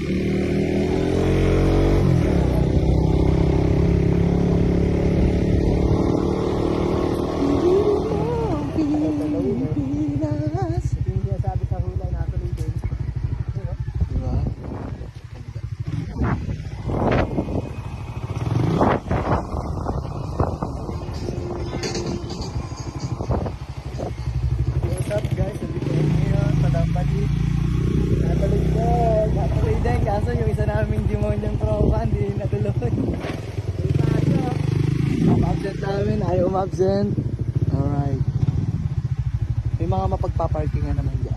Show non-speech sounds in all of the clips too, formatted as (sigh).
you naming demonyong tropa, hindi natuloy. Umabsent namin. Ayaw umabsent. Alright. May mga mapagpaparkingan naman dyan.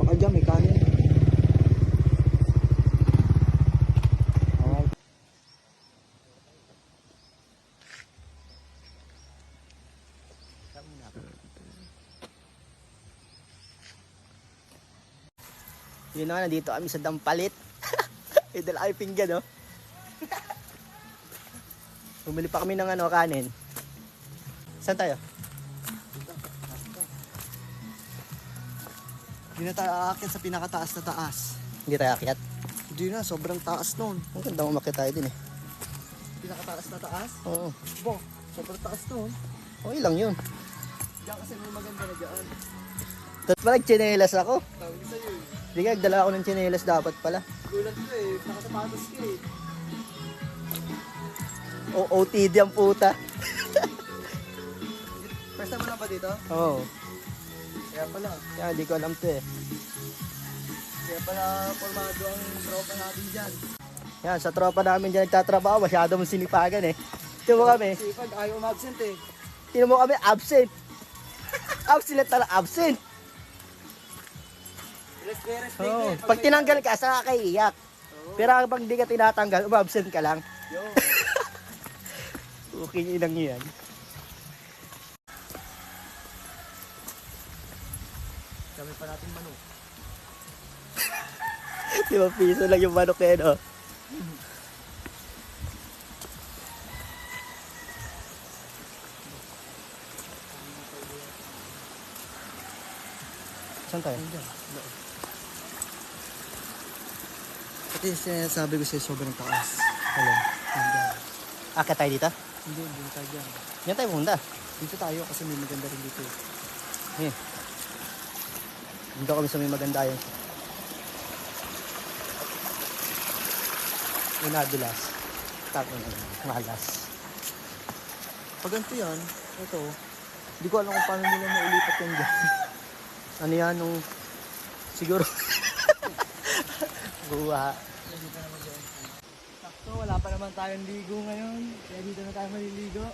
Baka dyan may kanin. Alright. Yun na, nandito kami sa Dampalit. (laughs) May dala kami pinggan, no? Bumili pa kami ng ano, kanin. Saan tayo? Hindi na tayo aakyat sa pinakataas na taas. Hindi tayo akyat. Hindi na, sobrang taas nun. Ang ganda umakit tayo din eh. Pinakataas na taas? Oo. Bo, sobrang taas nun. Okay lang yun. Diyan kasi may maganda na dyan. Tapos pala chinelas ako. Hindi ka, nagdala ako ng chinelas dapat pala. Gulat ko eh, nakasapatos ka eh. O OTD ang puta. (laughs) First time mo na ba dito? Oo. Kaya pala. Kaya hindi ko alam to eh. Kaya pala formado ang tropa natin dyan. Yan, sa tropa namin dyan nagtatrabaho, masyado mong sinipagan eh. Tingnan mo kami, Sipag, ayaw umabsent eh. tingnan mo kami, absent. (laughs) absent tala, absent. Oo. Pag tinanggal ka, saka ka iiyak. Pero kapag di ka tinatanggal, umabsent ka lang. Yo. (laughs) Okay, inang yan. Kami pa natin manok. (laughs) Di ba, piso lang yung manok eh, no? Saan tayo? Ito yung sinasabi ko sa'yo sobrang taas. Alin? Hanggang. Akit tayo dito? Hindi, hindi tayo dyan. Yan tayo pumunta. Dito tayo kasi may maganda rin dito. eh. Eh. Dito kami sa may maganda yun. Unadulas. Tapos malas. Pag ganito yan, ito, hindi ko alam kung paano nila maulipat yan dyan. Ano yan nung siguro buha. Sakto, wala pa naman tayong ligo ngayon. Kaya dito na tayo maliligo.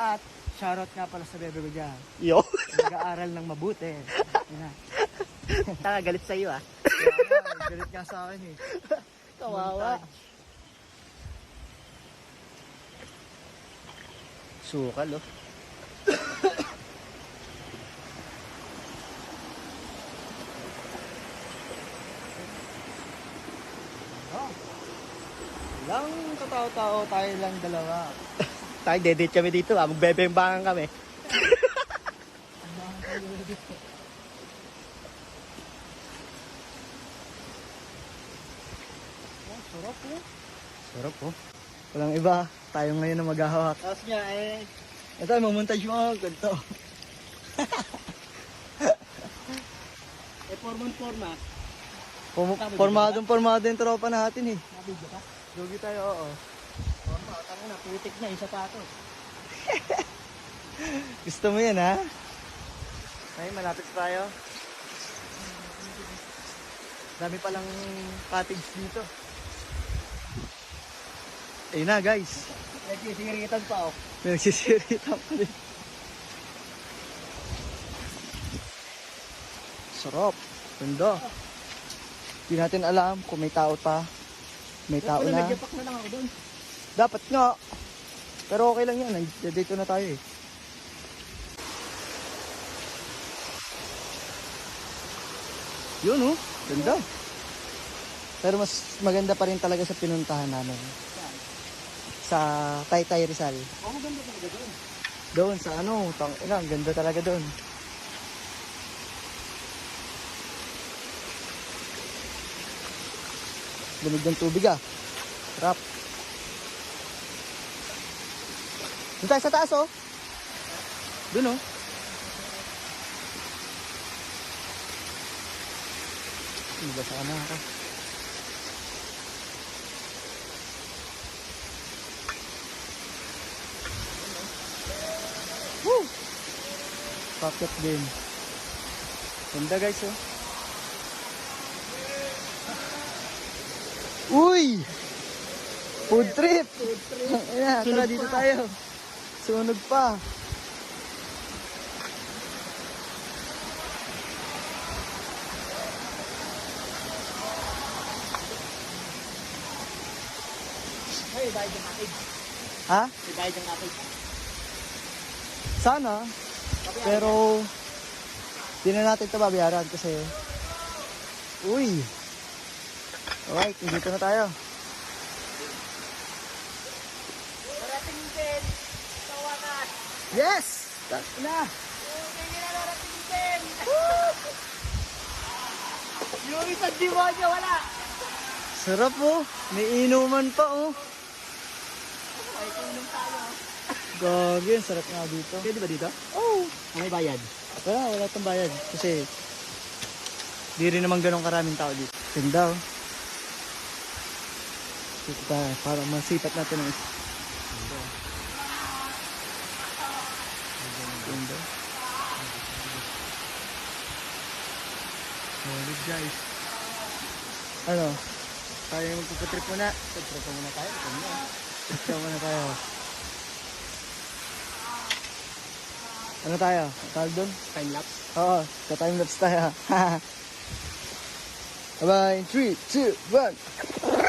At, shoutout nga pala sa bebe ko dyan. Yo. Nag-aaral ng mabuti. (laughs) Taka galit sa iyo ah. Kaya galit nga sa akin eh. Kawawa. Sukal oh. Lang katao-tao tayo lang dalawa. (laughs) Tayo dedate kami dito ah. Magbebembangan kami. (laughs) Oh, sarap eh. Sarap oh. Walang iba. Tayo ngayon na maghahawak. Tapos nga eh. Ito, mamontage mo ako. Ganito. (laughs) Eh forman forma. Formadong formado yung tropa natin eh. Nabidyo ka? Lugi tayo, oo. Forma. Tanga na. Putik na. Isa pa to. (laughs) Gusto mo yan ha? Ay, malapit tayo. Dami palang cottage dito. Ayun na guys. Nagsisingiritan pa oh. May nagsisirita pa rin. Sarap. Ganda. Hindi natin alam kung may tao pa. May tao na. Nagyapak na lang ako doon. Dapat nga. Pero okay lang yan. Dito na tayo eh. Yun oh. Ganda. Pero mas maganda pa rin talaga sa pinuntahan namin. Sa Taytay Rizal. Oo, maganda talaga doon. Doon sa ano, tang ina, ang ganda talaga doon. Lamig ng tubig ah. Sarap. Doon tayo sa taas oh. Doon oh. Nabasa ka na ako. Woo! Pocket din. Ganda guys oh. Uy! Food trip! Food trip! Ayan, tara Sunog dito pa. tayo. Sunog pa. Ay, bayad yung package. Ha? Bayad yung package. Sana. Pero, di na natin ito babayaran kasi, uy. Alright, dito na tayo. Parating din sa wakas. Yes! Tak na! Hindi na narating din. yung isang demonyo, wala. Sarap oh. May inuman pa oh. Ay, inom tayo. Gagi, ang sarap nga dito. Pwede ba dito? Oh! May bayad. Wala, wala tong bayad. Kasi, di rin naman ganun karaming tao dito. Ganda oh. Dito tayo, para masipat natin ang isa. Ganda. Solid guys. Ano? Tayo yung magpuputrip muna. Pagtrip muna tayo. Trip muna tayo. Ano tayo? Tawag doon? Time lapse. Oo, sa time lapse tayo. (laughs) Bye-bye. 3, 2, 1.